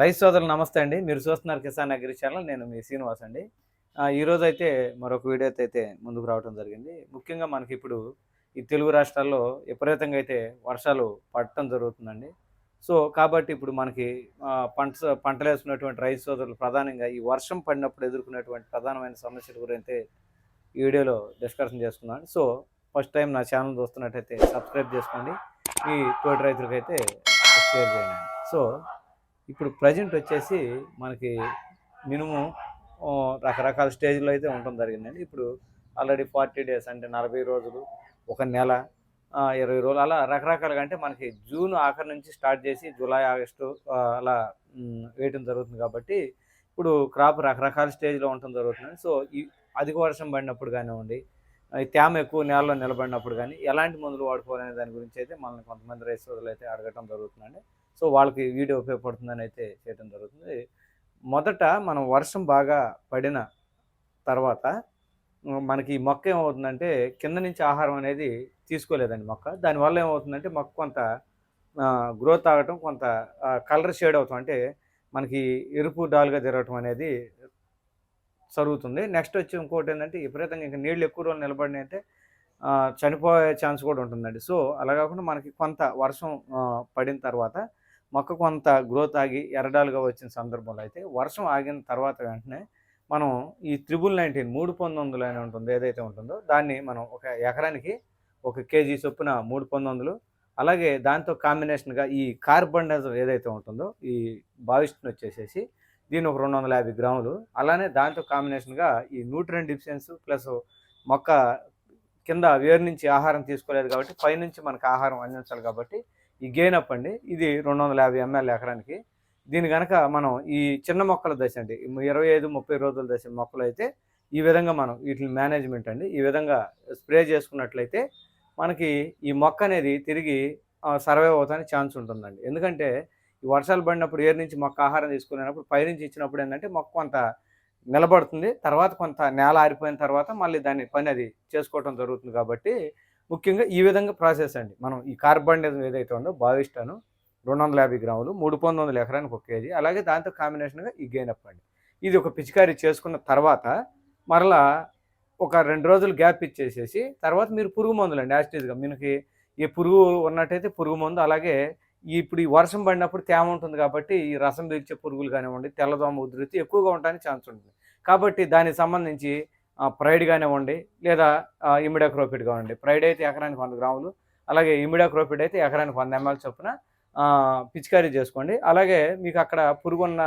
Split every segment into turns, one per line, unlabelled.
Rice సోదరులు నమస్తే అండి. మీరు చూస్తున్నారు కిసాన్ అగ్రి ఛానల్. నేను మీ శ్రీనివాస్ అండి. ఈరోజు అయితే మరొక వీడియోతో అయితే ముందుకు రావడం జరిగింది. ముఖ్యంగా మనకి ఇప్పుడు ఈ తెలుగు రాష్ట్రాల్లో విపరీతంగా అయితే వర్షాలు పడటం జరుగుతుందండి. సో కాబట్టి ఇప్పుడు మనకి పంట పంటలు వేసుకున్నటువంటి రైతు సోదరులు ప్రధానంగా ఈ వర్షం పడినప్పుడు ఎదుర్కొనేటువంటి ప్రధానమైన సమస్యల గురించి ఈ వీడియోలో డిస్కషన్ చేసుకున్నాను సో ఫస్ట్ టైం నా ఛానల్ చూస్తున్నట్టయితే సబ్స్క్రైబ్ చేసుకోండి. ఈ తోటి రైతులకైతే షేర్ చేయండి. సో ఇప్పుడు ప్రజెంట్ వచ్చేసి మనకి మినిమం రకరకాల స్టేజ్లో అయితే ఉండటం జరిగిందండి. ఇప్పుడు ఆల్రెడీ ఫార్టీ డేస్ అంటే నలభై రోజులు ఒక నెల ఇరవై రోజులు అలా రకరకాలుగా అంటే మనకి జూన్ ఆఖరి నుంచి స్టార్ట్ చేసి జూలై ఆగస్టు అలా వేయటం జరుగుతుంది కాబట్టి ఇప్పుడు క్రాప్ రకరకాల స్టేజ్లో ఉండటం జరుగుతుంది. సో ఈ అధిక వర్షం పడినప్పుడు కానివ్వండి తేమ ఎక్కువ నేలలో నిలబడినప్పుడు కానీ ఎలాంటి మందులు వాడుకోవాలనే దాని గురించి అయితే మనల్ని కొంతమంది రైతు సోదరులు అయితే అడగటం జరుగుతుందండి. సో వాళ్ళకి వీడియో ఉపయోగపడుతుందని అయితే చేయడం జరుగుతుంది. మొదట మనం వర్షం బాగా పడిన తర్వాత మనకి మొక్క ఏమవుతుందంటే కింద నుంచి ఆహారం అనేది తీసుకోలేదండి మొక్క. దానివల్ల ఏమవుతుందంటే మొక్క కొంత గ్రోత్ ఆగటం కొంత కలర్ షేడ్ అవుతాం. అంటే మనకి ఎరుపు డాల్గా తిరగటం అనేది జరుగుతుంది. నెక్స్ట్ వచ్చి ఇంకోటి ఏంటంటే విపరీతంగా ఇంకా నీళ్ళు ఎక్కువ రోజులు నిలబడినాయి అంటే చనిపోయే ఛాన్స్ కూడా ఉంటుందండి. సో అలా కాకుండా మనకి కొంత వర్షం పడిన తర్వాత మొక్క కొంత గ్రోత్ ఆగి ఎరడాలుగా వచ్చిన సందర్భంలో అయితే వర్షం ఆగిన తర్వాత వెంటనే మనం ఈ త్రిబుల్ నైన్టీన్ మూడు పంతొమ్మిదిలు అని ఉంటుంది ఏదైతే ఉంటుందో దాన్ని మనం ఒక ఎకరానికి ఒక కేజీ చొప్పున మూడు పంతొమ్మిదిలు అలాగే దాంతో కాంబినేషన్గా ఈ కార్బన్ డైఆక్సైడ్ ఏదైతే ఉంటుందో ఈ బావిస్ట్ని వచ్చేసేసి దీని ఒక రెండు వందల యాభై గ్రాములు అలానే దాంతో కాంబినేషన్గా ఈ న్యూట్రియన్ డిఫిషియన్స్ ప్లస్ మొక్క కింద వేరు నుంచి ఆహారం తీసుకోలేదు కాబట్టి పైనుంచి మనకు ఆహారం అందించాలి కాబట్టి ఈ గెయిన్ అప్ అండి. ఇది రెండు వందల యాభై ఎంఎల్ ఎకరానికి. దీని కనుక మనం ఈ చిన్న మొక్కల దశ అండి ఇరవై ఐదు ముప్పై రోజుల దశ మొక్కలు అయితే ఈ విధంగా మనం వీటిని మేనేజ్మెంట్ అండి. ఈ విధంగా స్ప్రే చేసుకున్నట్లయితే మనకి ఈ మొక్క అనేది తిరిగి సర్వే అవుతానికి ఛాన్స్ ఉంటుందండి. ఎందుకంటే ఈ వర్షాలు పడినప్పుడు ఏరు నుంచి మొక్క ఆహారం తీసుకునేటప్పుడు పైనుంచి ఇచ్చినప్పుడు ఏంటంటే మొక్క కొంత నిలబడుతుంది. తర్వాత కొంత నేల ఆరిపోయిన తర్వాత మళ్ళీ దాన్ని పని అది చేసుకోవటం జరుగుతుంది కాబట్టి ముఖ్యంగా ఈ విధంగా ప్రాసెస్ అండి. మనం ఈ కార్బన్ ఏదైతే ఉందో బావిస్టాను రెండు వందల యాభై గ్రాములు మూడు పంతొమ్మిది వందల ఎకరానికి ఒక కేజీ అలాగే దాంతో కాంబినేషన్గా ఈ గెయినప్ అండి ఇది ఒక పిచికారీ చేసుకున్న తర్వాత మరలా ఒక రెండు రోజులు గ్యాప్ ఇచ్చేసేసి తర్వాత మీరు పురుగు మందులు అండి యాస్టీజ్గా మీకు ఈ పురుగు ఉన్నట్టయితే పురుగు మందు అలాగే ఇప్పుడు ఈ వర్షం పడినప్పుడు తేమ ఉంటుంది కాబట్టి ఈ రసం పీల్చే పురుగులు కానివ్వండి తెల్లదోమ ఉధృతి ఎక్కువగా ఉండడానికి ఛాన్స్ ఉంటుంది. కాబట్టి దానికి సంబంధించి ఆ, ప్రైడ్ కానివ్వండి లేదా ఇమిడాక్రోపిడ్ కానివ్వండి. ప్రైడ్ అయితే ఎకరానికి వంద గ్రాములు అలాగే ఇమిడాక్రోపిడ్ అయితే ఎకరానికి వంద ఎంఎల్ చొప్పున పిచికారీ చేసుకోండి. అలాగే మీకు అక్కడ పురుగున్న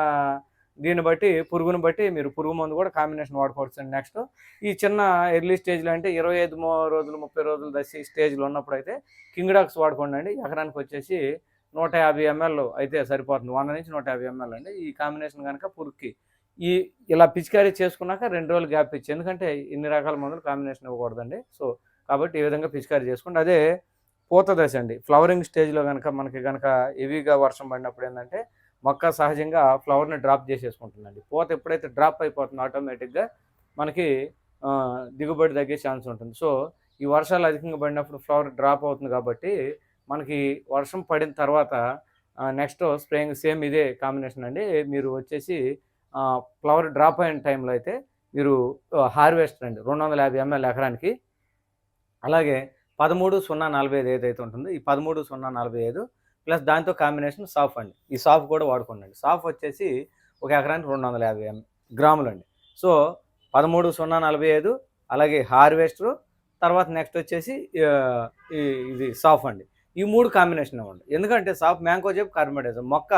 దీన్ని బట్టి పురుగుని బట్టి మీరు పురుగు మందు కూడా కాంబినేషన్ వాడుకోవచ్చు అండి నెక్స్ట్. ఈ చిన్న ఎర్లీ స్టేజ్లో అంటే ఇరవై ఐదు రోజులు ముప్పై రోజులు దశ స్టేజ్లో ఉన్నప్పుడు అయితే కింగ్డాక్స్ వాడుకోండి అండి. ఎకరానికి వచ్చేసి నూట యాభై ఎంఎల్ అయితే సరిపోతుంది. వంద నుంచి నూట యాభై ఎంఎల్ అండి. ఈ కాంబినేషన్ కనుక పురుగుకి ఈ ఇలా పిచికారీ చేసుకున్నాక రెండు రోజులు గ్యాప్ ఇచ్చి ఎందుకంటే ఇన్ని రకాల మందులు కాంబినేషన్ ఇవ్వకూడదండి. సో కాబట్టి ఈ విధంగా పిచికారీ చేసుకోండి. అదే పూత దశ అండి. ఫ్లవరింగ్ స్టేజ్లో కనుక మనకి కనుక హెవీగా వర్షం పడినప్పుడు ఏంటంటే మొక్క సహజంగా ఫ్లవర్ని డ్రాప్ చేసేసుకుంటుందండి. పూత ఎప్పుడైతే డ్రాప్ అయిపోతుందో ఆటోమేటిక్గా మనకి దిగుబడి తగ్గే ఛాన్స్ ఉంటుంది. సో ఈ వర్షాలు అధికంగా పడినప్పుడు ఫ్లవర్ డ్రాప్ అవుతుంది కాబట్టి మనకి వర్షం పడిన తర్వాత నెక్స్ట్ స్ప్రేయింగ్ సేమ్ ఇదే కాంబినేషన్ అండి. మీరు వచ్చేసి ఫ్లవర్ డ్రాప్ అయిన టైంలో అయితే మీరు హార్వెస్ట్ అండి. రెండు వందల యాభై ఎంఎల్ ఎకరానికి. అలాగే పదమూడు సున్నా నలభై ఐదు ఏదైతే ఉంటుందో ఈ పదమూడు సున్నా నలభై ఐదు ప్లస్ దాంతో కాంబినేషన్ సాఫ్ అండి. ఈ సాఫ్ కూడా వాడుకోండి సాఫ్ వచ్చేసి ఒక ఎకరానికి రెండు వందల యాభై ఎం గ్రాములు అండి. సో పదమూడు సున్నా నలభై ఐదు అలాగే హార్వెస్టర్ తర్వాత నెక్స్ట్ వచ్చేసి ఇది సాఫ్ అండి. ఈ మూడు కాంబినేషన్ ఇవ్వండి. ఎందుకంటే సాఫ్ మ్యాంగో చెప్పు కార్బోడైజం మొక్క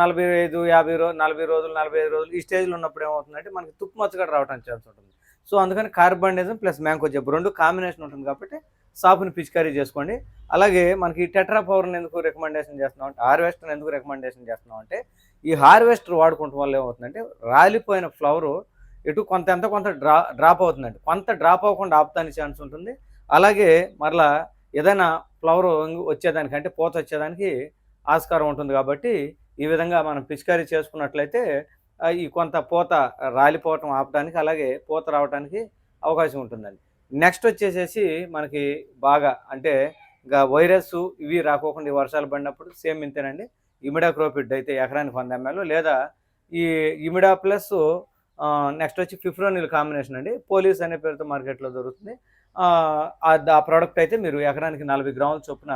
నలభై ఐదు యాభై రోజు నలభై రోజులు నలభై ఐదు రోజులు ఈ స్టేజ్లో ఉన్నప్పుడు ఏమవుతుందంటే మనకి తుప్పు మచ్చగడ రావడానికి ఛాన్స్ ఉంటుంది. సో అందుకని కార్బన్డైజం ప్లస్ మ్యాంకో జబ్బు రెండు కాంబినేషన్ ఉంటుంది కాబట్టి సాపుని పిచికారీ చేసుకోండి. అలాగే మనకి టెట్రా పవర్ని ఎందుకు రికమెండేషన్ చేస్తున్నాం అంటే హార్వెస్టర్ని ఎందుకు రికమెండేషన్ చేస్తున్నాం అంటే ఈ హార్వెస్టర్ వాడుకుంటం వల్ల ఏమవుతుందంటే రాలిపోయిన ఫ్లవరు ఇటు కొంత ఎంత కొంత డ్రా డ్రాప్ అవుతుందండి. కొంత డ్రాప్ అవ్వకుండా ఆపుతానికి ఛాన్స్ ఉంటుంది. అలాగే మరలా ఏదైనా ఫ్లవర్ వచ్చేదానికి పూత వచ్చేదానికి ఆస్కారం ఉంటుంది కాబట్టి ఈ విధంగా మనం పిచికారీ చేసుకున్నట్లయితే ఈ కొంత పూత రాలిపోవటం ఆపడానికి అలాగే పూత రావడానికి అవకాశం ఉంటుందండి. నెక్స్ట్ వచ్చేసేసి మనకి బాగా అంటే ఇంకా వైరస్ ఇవి రాకోకుండా ఈ వర్షాలు పడినప్పుడు సేమ్ ఇంతేనండి. ఇమిడాక్రోపిడ్ అయితే ఎకరానికి వంద ఎంఎల్ లేదా ఈ ఇమిడా ప్లస్ నెక్స్ట్ వచ్చి ఫిఫ్రోనిల్ కాంబినేషన్ అండి. పోలీస్ అనే పేరుతో మార్కెట్లో దొరుకుతుంది. ఆ, ఆ ప్రోడక్ట్ అయితే మీరు ఎకరానికి నలభై గ్రాముల చొప్పున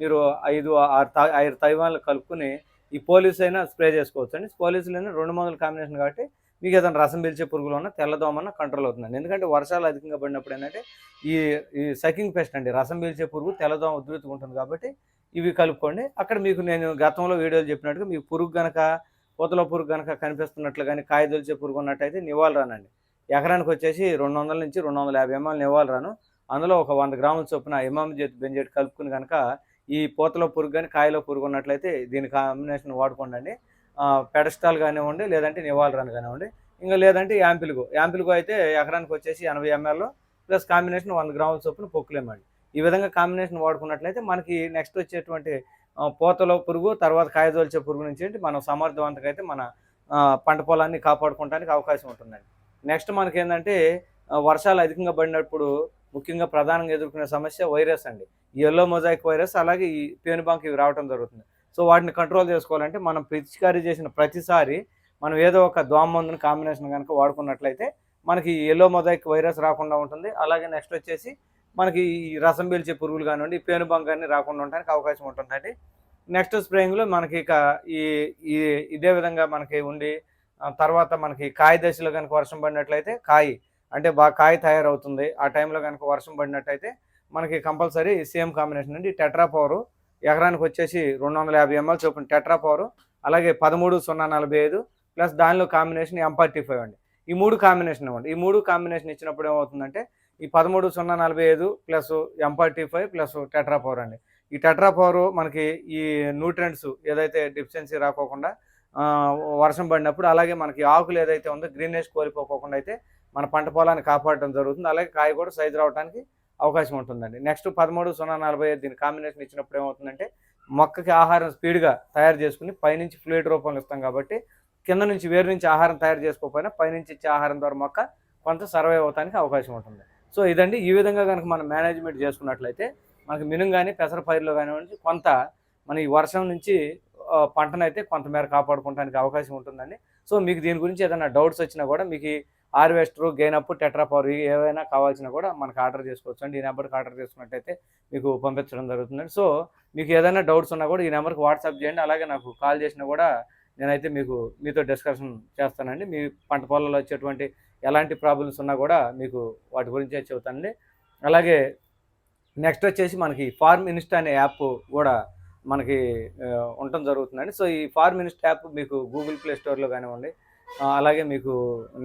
మీరు ఐదు ఆరు తా- ఐదు తైవాన్లు కలుపుకొని ఈ పోలీస్ అయినా స్ప్రే చేసుకోవచ్చు అండి పోలీసులైనా రెండు మందుల కాంబినేషన్ కాబట్టి మీకు ఏదైనా రసం పీల్చే పురుగులు ఉన్న తెల్లదోమన్న కంట్రోల్ అవుతుందండి. ఎందుకంటే వర్షాలు అధికంగా పడినప్పుడు ఏంటంటే ఈ ఈ సకింగ్ పెస్ట్ అండి. రసం పీల్చే పురుగు తెల్లదోమ ఉధృతిగా ఉంటుంది కాబట్టి ఇవి కలుపుకోండి. అక్కడ మీకు నేను గతంలో వీడియోలు చెప్పినట్టుగా మీకు పురుగు కనుక పూతల పురుగు కనుక కనిపిస్తున్నట్లు కానీ కాయ దొలిచే పురుగు ఉన్నట్టయితే నివాళరానండి ఎకరానికి వచ్చేసి రెండు వందల నుంచి రెండు వందల యాభై ఎంఎల్ నివాళరాను అందులో ఒక వంద గ్రాముల చొప్పున ఇమామి జెత్ బెంజెట్ కలుపుకుని కనుక ఈ పూతలో పురుగు కానీ కాయలో పురుగు ఉన్నట్లయితే దీని కాంబినేషన్ వాడుకోండి పెడస్టాల్ కానివ్వండి లేదంటే నివాళ కానివ్వండి. ఇంకా లేదంటే యాంపిల్గో యాంపిల్గో అయితే ఎకరానికి వచ్చేసి ఎనభై ఎంఎల్ ప్లస్ కాంబినేషన్ వంద గ్రాముల చొప్పున పొక్కులేమండి. ఈ విధంగా కాంబినేషన్ వాడుకున్నట్లయితే మనకి నెక్స్ట్ వచ్చేటువంటి పూతలో పురుగు తర్వాత కాయదోల్చే పురుగు నుంచి ఏంటి మనం సమర్థవంతంగా అయితే మన పంట పొలాన్ని కాపాడుకోవడానికి అవకాశం ఉంటుందండి. నెక్స్ట్ మనకి ఏంటంటే వర్షాలు అధికంగా పడినప్పుడు ముఖ్యంగా ప్రధానంగా ఎదుర్కొనే సమస్య వైరస్ అండి. ఈ ఎల్లో మొజాయిక్ వైరస్ అలాగే ఈ పేనుబాంక్ ఇవి రావడం జరుగుతుంది. సో వాటిని కంట్రోల్ చేసుకోవాలంటే మనం పిచికారీ చేసిన ప్రతిసారి మనం ఏదో ఒక దోమ మందుని కాంబినేషన్ కనుక వాడుకున్నట్లయితే మనకి ఎల్లో మొజాయిక్ వైరస్ రాకుండా ఉంటుంది. అలాగే నెక్స్ట్ వచ్చేసి మనకి ఈ రసం పీల్చే పురుగులు కానివ్వండి ఈ పేనుబంక కానీ రాకుండా ఉండడానికి అవకాశం ఉంటుందండి నెక్స్ట్ స్ప్రేయింగ్లో మనకి ఇక ఈ ఇదే విధంగా మనకి ఉండి తర్వాత మనకి కాయ దశలో కనుక వర్షం పడినట్లయితే కాయ అంటే బాగా కాయ తయారవుతుంది. ఆ టైంలో కనుక వర్షం పడినట్టయితే మనకి కంపల్సరీ సేమ్ కాంబినేషన్ అండి టెట్రా పవరు ఎకరానికి వచ్చేసి రెండు వందల యాభై ఎంఎల్ చొప్పున టెట్రా పవరు అలాగే పదమూడు సున్నా నలభై ఐదు ప్లస్ దానిలో కాంబినేషన్ ఎంపార్టీ ఫైవ్ అండి. ఈ మూడు కాంబినేషన్ ఇవ్వండి. ఈ మూడు కాంబినేషన్ ఇచ్చినప్పుడు ఏమవుతుందంటే ఈ పదమూడు సున్నా నలభై ఐదు ప్లస్ ఎంపార్టీ ఫైవ్ ప్లస్ టెట్రా పవర్ అండి. ఈ టెట్రా పవర్ మనకి ఈ న్యూట్రెంట్స్ ఏదైతే డిఫిషియన్సీ రాకోకుండా వర్షం పడినప్పుడు అలాగే మనకి ఆకులు ఏదైతే ఉందో గ్రీనేజ్ కోల్పోకోకుండా అయితే మన పంట పొలాన్ని కాపాడటం జరుగుతుంది. అలాగే కాయ కూడా సైజు రావడానికి అవకాశం ఉంటుందండి. నెక్స్ట్ పదమూడు సున్నా నలభై ఐదు దీని కాంబినేషన్ ఇచ్చినప్పుడు ఏమవుతుందంటే మొక్కకి ఆహారం స్పీడ్గా తయారు చేసుకుని పైనుంచి ఫ్లూయిడ్ రూపంలో ఇస్తాం కాబట్టి కింద నుంచి వేరు నుంచి ఆహారం తయారు చేసుకోకపోయినా పైనుంచి ఇచ్చే ఆహారం ద్వారా మొక్క కొంత సర్వైవ్ అవడానికి అవకాశం ఉంటుంది. సో ఇదండి. ఈ విధంగా కనుక మనం మేనేజ్మెంట్ చేసుకున్నట్లయితే మనకి మినుం కానీ పెసర పైరులో కానివ్వండి కొంత మన ఈ వర్షం నుంచి పంటనైతే కొంతమేర కాపాడుకోవడానికి అవకాశం ఉంటుందండి. సో మీకు దీని గురించి ఏదైనా డౌట్స్ వచ్చినా కూడా మీకు harvester gain up tetra power ఏవైనా కావాల్సినా కూడా మనకు ఆర్డర్ చేసుకోవచ్చు. అండి ఈ నెంబర్కి ఆర్డర్ చేసుకున్నట్టయితే మీకు పంపించడం జరుగుతుందండి సో మీకు ఏదైనా డౌట్స్ ఉన్నా కూడా ఈ నెంబర్కి వాట్సాప్ చేయండి. అలాగే నాకు కాల్ చేసినా కూడా నేనైతే మీకు మీతో డిస్కషన్ చేస్తానండి. మీ పంట పొలాల్లో వచ్చేటువంటి ఎలాంటి ప్రాబ్లమ్స్ ఉన్నా కూడా మీకు వాటి గురించే చెబుతానండి. అలాగే నెక్స్ట్ వచ్చేసి మనకి ఫార్మ్ ఇన్స్టా అనే యాప్ కూడా మనకి ఉండటం జరుగుతుందండి. సో ఈ ఫార్మ్ ఇన్స్టా యాప్ మీకు గూగుల్ ప్లే స్టోర్లో కానివ్వండి అలాగే మీకు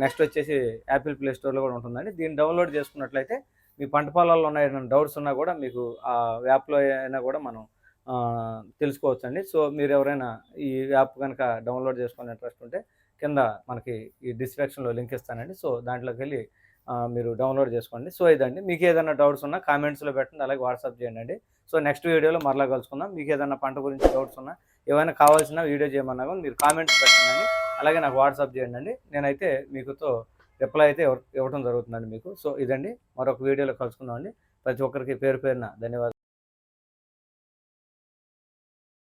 నెక్స్ట్ వచ్చేసి యాపిల్ ప్లే స్టోర్లో కూడా ఉంటుందండి. దీన్ని డౌన్లోడ్ చేసుకున్నట్లయితే మీ పంట పొలాల్లో ఉన్న ఏదైనా డౌట్స్ ఉన్నా కూడా మీకు ఆ యాప్లో అయినా కూడా మనం తెలుసుకోవచ్చు తెలుసుకోవచ్చండి. సో మీరు ఎవరైనా ఈ యాప్ కనుక డౌన్లోడ్ చేసుకునే ఇంట్రెస్ట్ ఉంటే కింద మనకి ఈ డిస్క్రిప్షన్లో లింక్ ఇస్తానండి. సో దాంట్లోకి వెళ్ళి మీరు డౌన్లోడ్ చేసుకోండి. సో ఇదండి. మీకు ఏదైనా డౌట్స్ ఉన్నా కామెంట్స్లో పెట్టండి. అలాగే వాట్సాప్ చేయండి సో నెక్స్ట్ వీడియోలో మరలా కలుసుకుందాం. మీకు ఏదైనా పంట గురించి డౌట్స్ ఉన్నా ఏమైనా కావాల్సిన వీడియో చేయమన్నా కూడా మీరు కామెంట్స్ పెట్టండి అలాగే నాకు వాట్సాప్ చేయండి అండి నేనైతే మీకుతో రిప్లై అయితే ఇవ్వటం జరుగుతుందండి మీకు. సో ఇదండి. మరొక వీడియోలో కలుసుకుందామండి. ప్రతి ఒక్కరికి పేరు పేరున ధన్యవాదాలు.